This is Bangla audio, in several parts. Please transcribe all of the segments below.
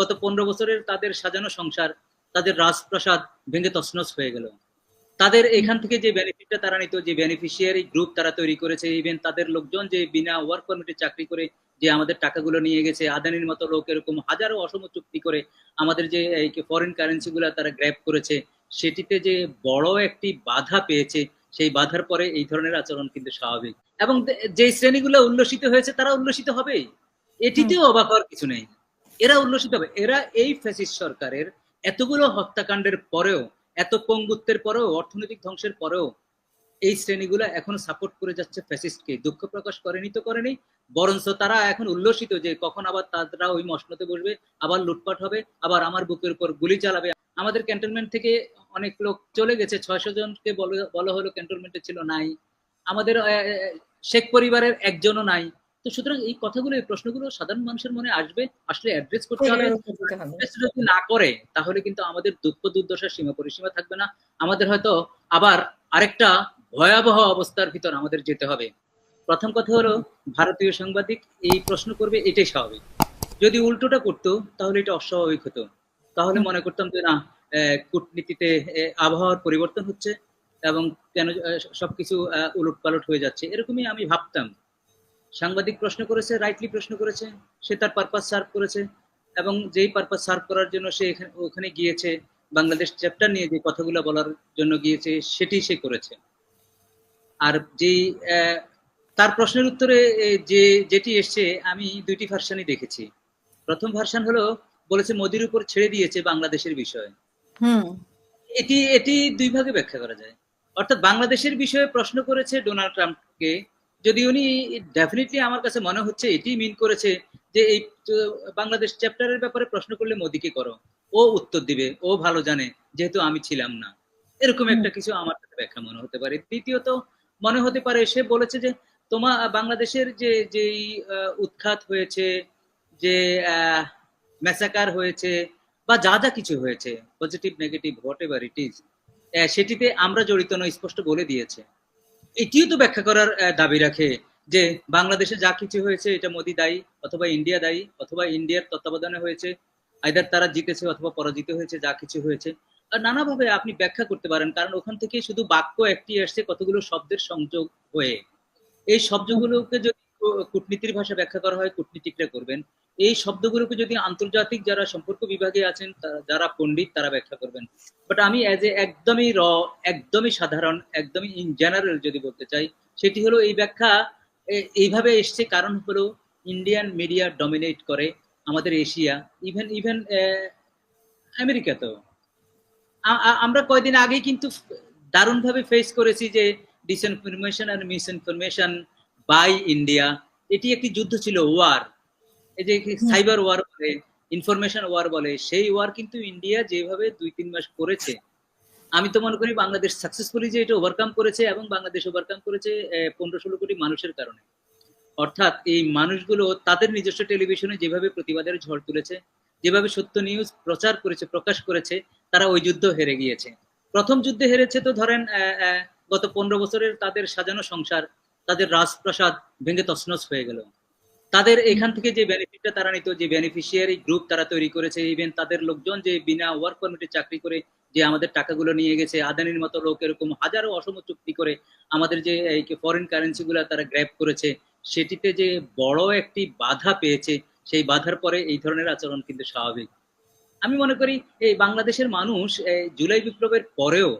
গত পনেরো বছরের তাদের সাজানো সংসার তাদের রাজপ্রাসাদ ভেঙে তছনছ হয়ে গেল। তাদের এখান থেকে যে বেনিফিটটা তারা নিত যে বেনিফিশিয়ারি গ্রুপ তারা তৈরি করেছে ইভেন তাদের লোকজন যে বিনা ওয়ার্ক পারমিটে চাকরি করে যে আমাদের টাকাগুলো নিয়ে গেছে আদানির মতো লোক এরকম হাজারো অসম চুক্তি করে আমাদের যে ফরেন কারেন্সি গুলা তারা গ্র্যাব করেছে সেটিতে যে বড় একটি বাধা পেয়েছে সেই বাধার পরে এই ধরনের আচরণ কিন্তু স্বাভাবিক। এবং যে শ্রেণীগুলো উল্লসিত হয়েছে তারা উল্লসিত হবেই। এটিতেও অবাক হওয়ার কিছু নেই। এরা উল্লসিত হবে। এরা এই ফ্যাসিস্ট সরকারের এতগুলো হত্যাকাণ্ডের পরেও, এত পঙ্গুত্বের পরেও, অর্থনৈতিক ধ্বংসের পরেও এই শ্রেণীগুলো এখনও সাপোর্ট করে যাচ্ছে ফ্যাসিস্টকে দুঃখ প্রকাশ করেনি তো করেনি, বরঞ্চ তারা এখন উল্লসিত যে কখন আবার তারা ওই মশনতে বসবে, আবার লুটপাট হবে, আবার আমার বুকের উপর গুলি চালাবে। আমাদের ক্যান্টনমেন্ট থেকে অনেক লোক চলে গেছে, ছয়শো জনকে বলা হলো ক্যান্টনমেন্টে ছিল নাই। আমাদের শেখ পরিবারের একজনও নাই। তো সুতরাং এই কথাগুলো এই প্রশ্নগুলো সাধারণ মানুষের মনে আসবে আসলে অ্যাড্রেস করতে হবে। যদি না করে তাহলে কিন্তু আমাদের দুঃখ দুর্দশার সীমা পরিসীমা থাকবে না। আমাদের হয়তো আবার আরেকটা ভয়াবহ অবস্থার ভিতর আমাদের যেতে হবে। প্রথম কথা হলো ভারতীয় সাংবাদিক এই প্রশ্ন করবে এটাই স্বাভাবিক। যদি উল্টোটা করতো তাহলে এটা অস্বাভাবিক হতো। তাহলে মনে করতাম যে না কূটনীতিতে আবহাওয়ার পরিবর্তন হচ্ছে এবং কেন সবকিছু উলট পালট হয়ে যাচ্ছে। এরকমই আমি ভাবতাম। সাংবাদিক প্রশ্ন করেছে রাইটলি প্রশ্ন করেছে সে তার পারপাস সার্ভ করেছে এবং যেই পারপাস সার্ভ করার জন্য সে ওখানে গিয়েছে বাংলাদেশ চ্যাপ্টার নিয়ে যে কথাগুলো বলার জন্য গিয়েছে সেটি সে করেছে। আর যেই তার প্রশ্নের উত্তরে যে যেটি এসছে আমি দুইটি ভার্সানই দেখেছি। প্রথম ভার্সান হলো বলেছে মোদির উপর ছেড়ে দিয়েছে বাংলাদেশের বিষয়। এটি এটি দুই ভাগে ব্যাখ্যা করা যায়। অর্থাৎ বাংলাদেশের বিষয়ে প্রশ্ন করেছে ডোনাল্ড ট্রাম্পকে যদি উনি ডেফিনেটলি আমার কাছে মনে হচ্ছে এটি মিন করেছে যে এই বাংলাদেশ চ্যাপ্টারের ব্যাপারে প্রশ্ন করলে মোদিকে করো। ও উত্তর দিবে ও ভালো জানে যেহেতু আমি ছিলাম না। এরকম একটা কিছু আমার কাছে ব্যাখ্যা মনে হতে পারে। দ্বিতীয়ত মনে হতে পারে সে বলেছে যে তোমার বাংলাদেশের যে যেই উৎখাত হয়েছে যে ম্যাসাকার হয়েছে বা যা যা কিছু হয়েছে positive negative whatever it is সেটিতে আমরা জড়িত নয় স্পষ্ট বলে দিয়েছে। এটিও তো ব্যাখ্যা করার দাবি রাখে যে বাংলাদেশে যা কিছু হয়েছে, এটা মোদি দায়ী অথবা ইন্ডিয়া দায়ী অথবা ইন্ডিয়ার তত্ত্বাবধানে হয়েছে আইদার তারা জিতেছে অথবা পরাজিত হয়েছে, যা কিছু হয়েছে। আর নানাভাবে আপনি ব্যাখ্যা করতে পারেন, কারণ ওখান থেকে শুধু বাক্য একটি আসছে কতগুলো শব্দের সংযোগ হয়ে। এই শব্দগুলোকে যদি কূটনীতির ভাষা ব্যাখ্যা করা হয়, কূটনীতিকরা করবেন। এই শব্দগুলোকে যদি আন্তর্জাতিক যারা সম্পর্ক বিভাগে আছেন যারা পণ্ডিত, তারা ব্যাখ্যা করবেন। বাট আমি অ্যাজ এ একদমই র, একদমই সাধারণ, একদমই ইন জেনারেল যদি বলতে চাই, সেটি হলো এই ব্যাখ্যা এইভাবে এসছে। কারণ হলো ইন্ডিয়ান মিডিয়া ডমিনেট করে আমাদের এশিয়া ইভেন ইভেন আমেরিকা তো। আমরা কয়দিন আগে কিন্তু দারুণভাবে ফেস করেছি যে ডিসইনফরমেশন আর মিসইনফরমেশন বাই ইন্ডিয়া এটি একটি যুদ্ধ ছিল ওয়ার এই যে সাইবার ওয়ার বলে ইনফরমেশন ওয়ার বলে সেই ওয়ার কিন্তু ইন্ডিয়া যেভাবে দুই তিন মাস করেছে। আমি তো মনে করি বাংলাদেশ সাকসেসফুলি যে এটা ওভারকাম করেছে এবং বাংলাদেশ ওভারকাম করেছে পনেরো ষোলো কোটি মানুষের কারণে। অর্থাৎ এই মানুষগুলো তাদের নিজস্ব টেলিভিশনে যেভাবে প্রতিবাদের ঝড় তুলেছে যেভাবে সত্য নিউজ প্রচার করেছে প্রকাশ করেছে তারা ওই যুদ্ধ হেরে গিয়েছে। প্রথম যুদ্ধে হেরেছে তো ধরেন গত পনেরো বছরের তাদের সাজানো সংসার তাদের রাজপ্রাসাদ ভেঙে তছনছ হয়ে গেল। তাদের এখান থেকে যে বেনিফিটটা তারা নিত, যে বেনিফিশিয়ারি গ্রুপ তারা তৈরি করেছে ইভেন তাদের লোকজন যে বিনা ওয়ার্ক পারমিটে চাকরি করে যে আমাদের টাকাগুলো নিয়ে গেছে, আদানির মতো লোক এরকম হাজারো অসম চুক্তি করে আমাদের যে ফরেন কারেন্সি গুলা তারা গ্র্যাব করেছে, সেটিতে যে বড় একটি বাধা পেয়েছে, সেই বাধার পরে এই ধরনের আচরণ কিন্তু স্বাভাবিক। আমি মনে করি এই বাংলাদেশের মানুষ জুলাই বিপ্লবের পরেও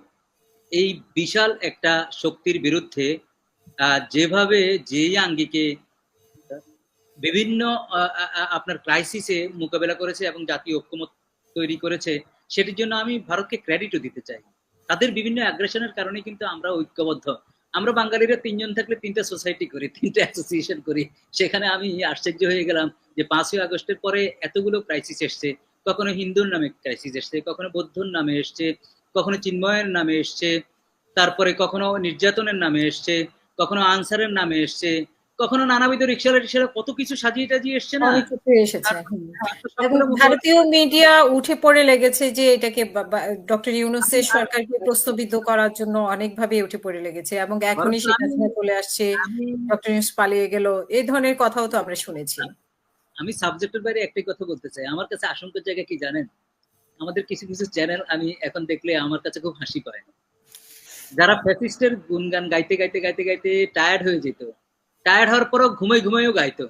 এই বিশাল একটা শক্তির বিরুদ্ধে যেভাবে যেই আঙ্গিকে, বিভিন্ন আপনার ক্রাইসিসে মোকাবেলা করেছে এবং জাতীয় ঐক্যমত তৈরি করেছে, সেটির জন্য আমি ভারতকে ক্রেডিটও দিতে চাই। তাদের বিভিন্ন অ্যাগ্রেশনের কারণে কিন্তু আমরা ঐক্যবদ্ধ। আমরা বাঙালিরা তিনজন থাকলে তিনটা সোসাইটি করি, তিনটা অ্যাসোসিয়েশন করি। সেখানে আমি আশ্চর্য হয়ে গেলাম যে পাঁচই আগস্টের পরে এতগুলো ক্রাইসিস এসছে। কখনো হিন্দুর নামে ক্রাইসিস এসছে, কখনো বৌদ্ধর নামে এসছে, কখনো চিন্ময়ের নামে এসছে, তারপরে কখনো নির্যাতনের নামে এসছে। কখনো আনসারের নামে এসছে কখনো নানাবিধ রিক্সা রিক্সা কত কিছু সাজিয়ে টাজিয়ে এসছে না? ভারতীয় মিডিয়া উঠে পড়ে লেগেছে যে এটাকে ডক্টর ইউনুসের সরকারকে প্রশ্নবিদ্ধ করার জন্য অনেকভাবে উঠে পড়ে লেগেছে এবং এখনই সেটা চলে আসছে। ডক্টর ইউনুস পালিয়ে গেল। এই ধরনের কথাও তো আমরা শুনেছি। আমি সাবজেক্টের বাইরে একটাই কথা বলতে চাই। আমার কাছে আশঙ্কার জায়গা কি জানেন? আমাদের কিছু কিছু চ্যানেল আমি এখন দেখলে আমার কাছে খুব হাসি পায়। যারা ফ্যাসিস্টের গুনগান গাইতে গাইতে গাইতে গাইতে টায়ার্ড হয়ে যেত টায়ার্ড হওয়ার পরও ঘুমাই ঘুমাইও গাইতো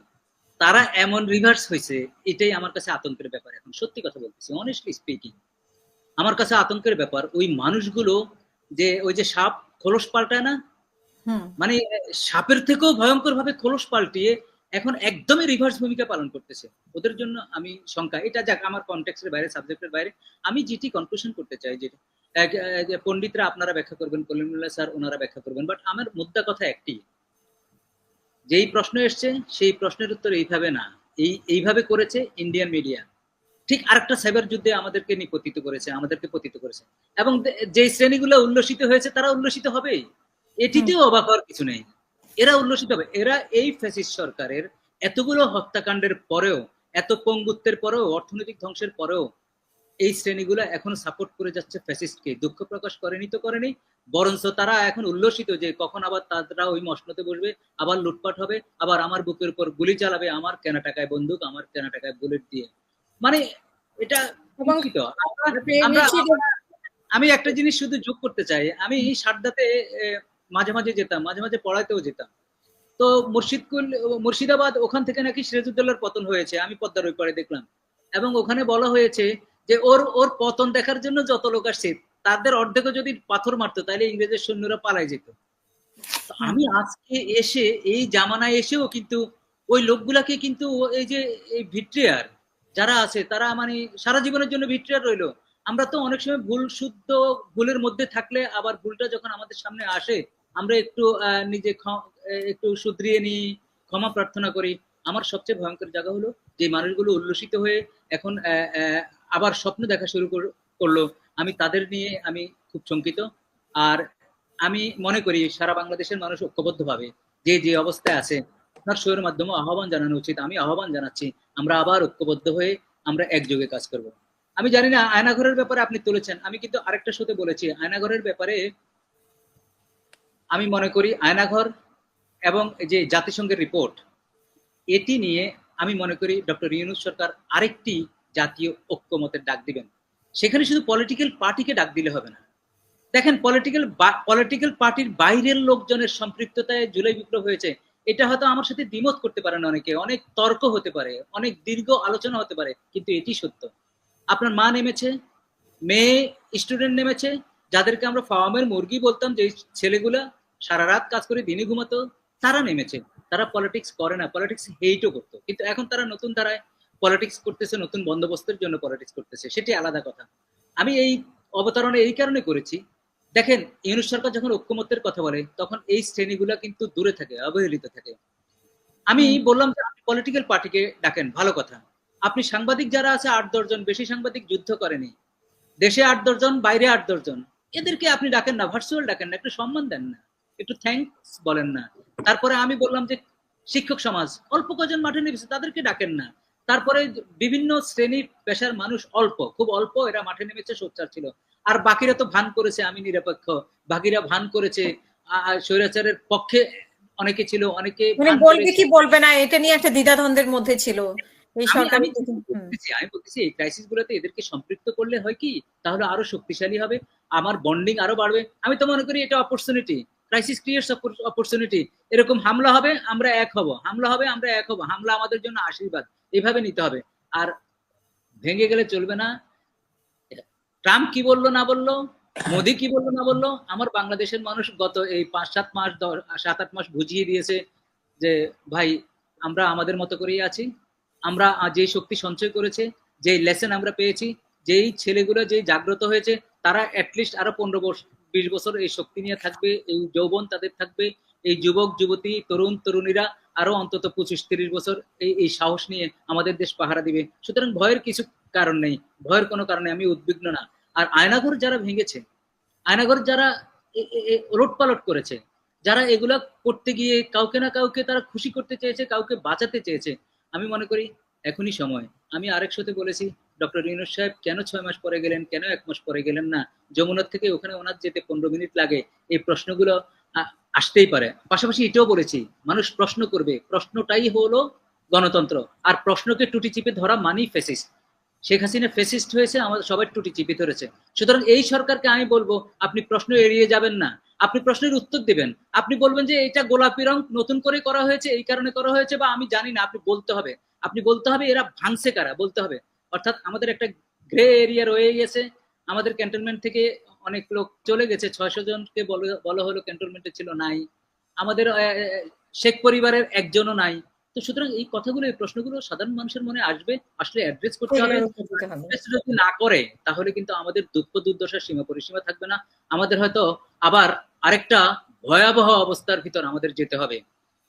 তারা এমন রিভার্স হয়েছে এটাই আমার কাছে আতঙ্কের ব্যাপার এখন। সত্যি কথা বলতেছি অনেস্টলি স্পিকিং আমার কাছে আতঙ্কের ব্যাপার ওই মানুষগুলো যে ওই যে সাপ খোলস পাল্টায় না? মানে সাপের থেকেও ভয়ঙ্কর ভাবে খোলস পাল্টিয়ে এখন একদমই রিভার্স ভূমিকা পালন করতেছে। ওদের জন্য আমি শঙ্কা। এটা যাক আমার কনটেক্সের বাইরে সাবজেক্টের বাইরে। আমি যেটি কনক্লুশন করতে চাই যে পণ্ডিতরা আপনারা ব্যাখ্যা করবেন কলিমুল্লাহ স্যার ওনারা ব্যাখ্যা করবেন। বাট আমার মুদ্রা কথা একটি। যেই প্রশ্ন এসছে সেই প্রশ্নের উত্তর এইভাবে না। এই এইভাবে করেছে ইন্ডিয়ান মিডিয়া ঠিক আরেকটা সাইবার যুদ্ধে আমাদেরকে নিপতিত করেছে আমাদেরকে পতিত করেছে। এবং যে শ্রেণীগুলো উল্লসিত হয়েছে তারা উল্লসিত হবেই। এটিতেও অবাক হওয়ার কিছু নেই। এরা উল্লসিত হবে। এরা এই ফ্যাসিস্ট সরকারের এতগুলো হত্যাকাণ্ডের পরেও এত পঙ্গুত্বের পরেও অর্থনৈতিক ধ্বংসের পরেও এই শ্রেণীগুলো এখন সাপোর্ট করে যাচ্ছে ফ্যাসিস্টকে। দুঃখ প্রকাশ করেনি তো করেনি বরঞ্চ তারা এখন উল্লসিত যে কখন আবার তারা ওই মশনতে বসবে আবার লুটপাট হবে আবার আমার বুকের উপর গুলি চালাবে আমার কেনা টাকায় বন্দুক আমার কেনা টাকায় বুলেট দিয়ে। মানে এটা আমি একটা জিনিস শুধু যোগ করতে চাই। আমি সারদাতে মাঝে মাঝে যেতাম মাঝে মাঝে পড়াতেও যেতাম। তো মুর্শিদকুল মুর্শিদাবাদ ওখান থেকে নাকি সিরাজউদ্দৌলার পতন হয়েছে আমি পদ্মার ওই পারে দেখলাম। এবং ওখানে বলা হয়েছে যে ওর ওর পতন দেখার জন্য যত লোক আসছে তাদের অর্ধেকও যদি পাথর মারতো তাহলে ইংরেজের সৈন্যরা পালাই যেত। আমি আজকে এসে এই জামানায় এসেও কিন্তু ওই লোকগুলাকে কিন্তু এই যে এই ভিট্রিয়ার যারা আছে তারা মানে সারা জীবনের জন্য ভিট্রিয়ার রইল। আমরা তো অনেক সময় ভুল শুদ্ধ ভুলের মধ্যে থাকলে আবার ভুলটা যখন আমাদের সামনে আসে আমরা একটু নিজে একটু শুধরিয়ে নিই, ক্ষমা প্রার্থনা করি। আমার সবচেয়ে ভয়ঙ্কর জায়গা হলো যে মানুষগুলো উল্লসিত হয়ে এখন আবার স্বপ্ন দেখা শুরু করল। আমি তাদের নিয়ে আমি খুব শঙ্কিত আর আমি মনে করি সারা বাংলাদেশের মানুষ ঐক্যবদ্ধ ভাবে যে যে অবস্থায় আছে আপনার শোয়ের মাধ্যমে আহ্বান জানানো উচিত। আমি আহ্বান জানাচ্ছি, আমরা আবার ঐক্যবদ্ধ হয়ে আমরা একযোগে কাজ করব। আমি জানি না, আয়নাঘরের ব্যাপারে আপনি তুলেছেন। আমি কিন্তু আরেকটা শোতে বলেছি, আয়নাঘরের ব্যাপারে আমি মনে করি আয়নাঘর এবং যে জাতিসংঘের রিপোর্ট এটি নিয়ে আমি মনে করি ডক্টর ইউনুস সরকার আরেকটি জাতীয় ঐক্যমতের ডাক দিবেন। সেখানে শুধু পলিটিক্যাল পার্টিকে ডাক দিলে হবে না। দেখেন পলিটিক্যাল পলিটিক্যাল পার্টির বাইরের লোকজনের সম্পৃক্ততায় জুলাই বিপ্লব হয়েছে, এটা হয়তো আমার সাথে দ্বিমত করতে পারেন অনেকে, অনেক তর্ক হতে পারে, অনেক দীর্ঘ আলোচনা হতে পারে, কিন্তু এটি সত্য। আপনার মা নেমেছে, মেয়ে স্টুডেন্ট নেমেছে, যাদেরকে আমরা ফার্মের মুরগি বলতাম যে ছেলেগুলা সারা রাত কাজ করে দিনে ঘুমাতো তারা নেমেছে। তারা পলিটিক্স করে না পলিটিক্স হেইটও করতো। কিন্তু এখন তারা নতুন ধারায় পলিটিক্স করতেছে নতুন বন্দোবস্তের জন্য পলিটিক্স করতেছে। সেটি আলাদা কথা। আমি এই অবতারণা এই কারণে করেছি। দেখেন ইউনুস সরকার যখন ঐক্যমত্যের কথা বলে তখন এই শ্রেণীগুলা কিন্তু দূরে থাকে অবহেলিত থাকে। আমি বললাম যে আপনি পলিটিক্যাল পার্টিকে ডাকেন ভালো কথা। আপনি সাংবাদিক যারা আছে আট দশজন বেশি সাংবাদিক যুদ্ধ করেনি। দেশে আট দশজন বাইরে আট দশজন এদেরকে আপনি ডাকেন না ভার্চুয়াল ডাকেন না একটু সম্মান দেন না। একটু থ্যাঙ্কস বলেন না। তারপরে আমি বললাম যে শিক্ষক সমাজ অল্প কজন মাঠে নেমেছে তাদেরকে ডাকেন না। তারপরে বিভিন্ন শ্রেণি পেশার মানুষ অল্প খুব অল্প এরা মাঠে নেমেছে সোচ্চার ছিল। আর বাকিরা তো ভান করেছে আমি নিরপেক্ষ। বাকিরা ভান করেছে স্বৈরাচারের পক্ষে অনেকে ছিল অনেকে মানে বলবে কি বলবে না এটা নিয়ে একটা দ্বিধাদ্বন্দ্বের মধ্যে ছিল। এই আমি- সরকার আমি বলতেছি এই ক্রাইসিস গুলোতে এদেরকে সম্পৃক্ত করলে হয় কি? তাহলে আরও শক্তিশালী হবে আমার বন্ডিং আরও বাড়বে। আমি তো মনে করি এটা অপরচুনিটি ক্রাইসিস ক্রিয়েটস অপরচুনিটি এরকম হামলা হবে, আমরা এক হব। হামলা হবে, আমরা এক হব। হামলা আমাদের জন্য আশীর্বাদ। এইভাবে নিতে হবে। আর ভেঙে গেলে চলবে না। ট্রাম্প কি বলল, না বলল? মোদি কি বলল, না বলল? আমার বাংলাদেশের মানুষ গত এই পাঁচ, সাত মাস সাত, আট মাস বুঝিয়ে দিয়েছে যে, ভাই, আমরা আমাদের মতো করেই আছি। আমরা যে শক্তি সঞ্চয় করেছে যে লেসন আমরা পেয়েছি, যেই ছেলেগুলো যেই জাগ্রত হয়েছে, তারা অ্যাটলিস্ট আরও পনেরো বছর বিশ বছর এই শক্তি নিয়ে থাকবে, এই যৌবন তাদের থাকবে, এই যুবক, যুবতী, তরুণ, তরুণীরা আরও অন্তত পঁচিশ, তিরিশ বছর এই এই সাহস নিয়ে আমাদের দেশ পাহারা দিবে। সুতরাং ভয়ের কিছু কারণ নেই, ভয়ের কোনো কারণে আমি উদ্বিগ্ন না। আর আয়নাঘর যারা ভেঙেছে আয়নাঘর যারা ওলট পালট করেছে, যারা এগুলা করতে গিয়ে কাউকে না কাউকে তারা খুশি করতে চেয়েছে, কাউকে বাঁচাতে চেয়েছে, আমি মনে করি এখনই সময়। আমি আরেক সাথে বলেছি ডক্টর ইউনুস সাহেব, কেন ছয় মাস পরে গেলেন, কেন এক মাস পরে গেলেন না? যমুনার থেকে ওখানে ওনার যেতে পনেরো মিনিট লাগে। এই প্রশ্নগুলো আসতেই পারে। পাশাপাশি এটাও বলেছি, মানুষ প্রশ্ন করবে, প্রশ্নটাই হলো গণতন্ত্র। আর প্রশ্নকে টুটি চিপে ধরা মানি ফেসিস্ট শেখ হাসিনা ফেসিস্ট হয়েছে, আমাদের সবাই টুটি চিপে ধরেছে। সুতরাং এই সরকারকে আমি বলব, আপনি প্রশ্ন এড়িয়ে যাবেন না। আপনি প্রশ্নের উত্তর দেবেন। আপনি বলবেন যে এটা গোলাপি রং নতুন করে করা হয়েছে, এই কারণে করা হয়েছে, বা আমি জানি না, আপনি বলতে হবে। আপনি বলতে হবে এরা ভাঙছে কারা? বলতে হবে। অর্থাৎ আমাদের একটা গ্রে এরিয়া রয়ে গেছে। আমাদের ক্যান্টনমেন্ট থেকে অনেক লোক চলে গেছে। ছয়শো জনকে বলা- হলো ক্যান্টনমেন্টে ছিল নাই। আমাদের শেখ পরিবারের একজনও নাই। তো সুতরাং এই কথাগুলো এই প্রশ্নগুলো সাধারণ মানুষের মনে আসবে। আসলে অ্যাড্রেস করতে হবে। যদি না করে তাহলে কিন্তু আমাদের দুঃখ দুর্দশার সীমা পরিসীমা থাকবে না। আমাদের হয়তো আবার আরেকটা ভয়াবহ অবস্থার ভিতর আমাদের যেতে হবে।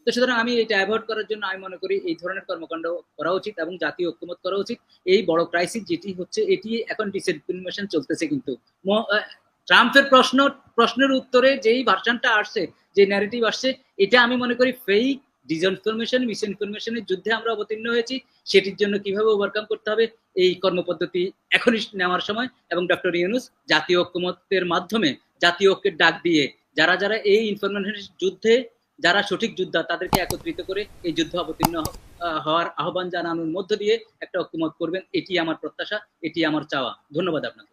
তো সুতরাং আমি এটা অ্যাভয়েড করার জন্য আমি মনে করি এই ধরনের কর্মকাণ্ড করা উচিত এবং জাতীয় ঐক্যমত করা উচিত। এই বড় ক্রাইসিস যেটি হচ্ছে, এটি এখন ডিসইনফরমেশন চলতেছে কিন্তু। ট্রাম্পের প্রশ্ন, প্রশ্নের উত্তরে যেই ভার্সনটা আসছে, যে ন্যারেটিভ আসছে, এটা আমি মনে করি ফেক ডিসইনফরমেশন মিস ইনফরমেশনের যুদ্ধে আমরা অবতীর্ণ হয়েছি। সেটির জন্য কীভাবে ওভারকাম করতে হবে, এই কর্মপদ্ধতি এখনই নেওয়ার সময় এবং ডক্টর ইউনুস জাতীয় ঐক্যমতের মাধ্যমে, জাতীয় ঐক্যের ডাক দিয়ে, যারা যারা এই ইনফরমেশনের যুদ্ধে যারা সঠিক যোদ্ধা, তাদেরকে একত্রিত করে এই যুদ্ধ অবতীর্ণ হওয়ার আহ্বান জানানোর মধ্য দিয়ে একটা ঐক্যমত করবেন। এটি আমার প্রত্যাশা, এটি আমার চাওয়া। ধন্যবাদ আপনাকে।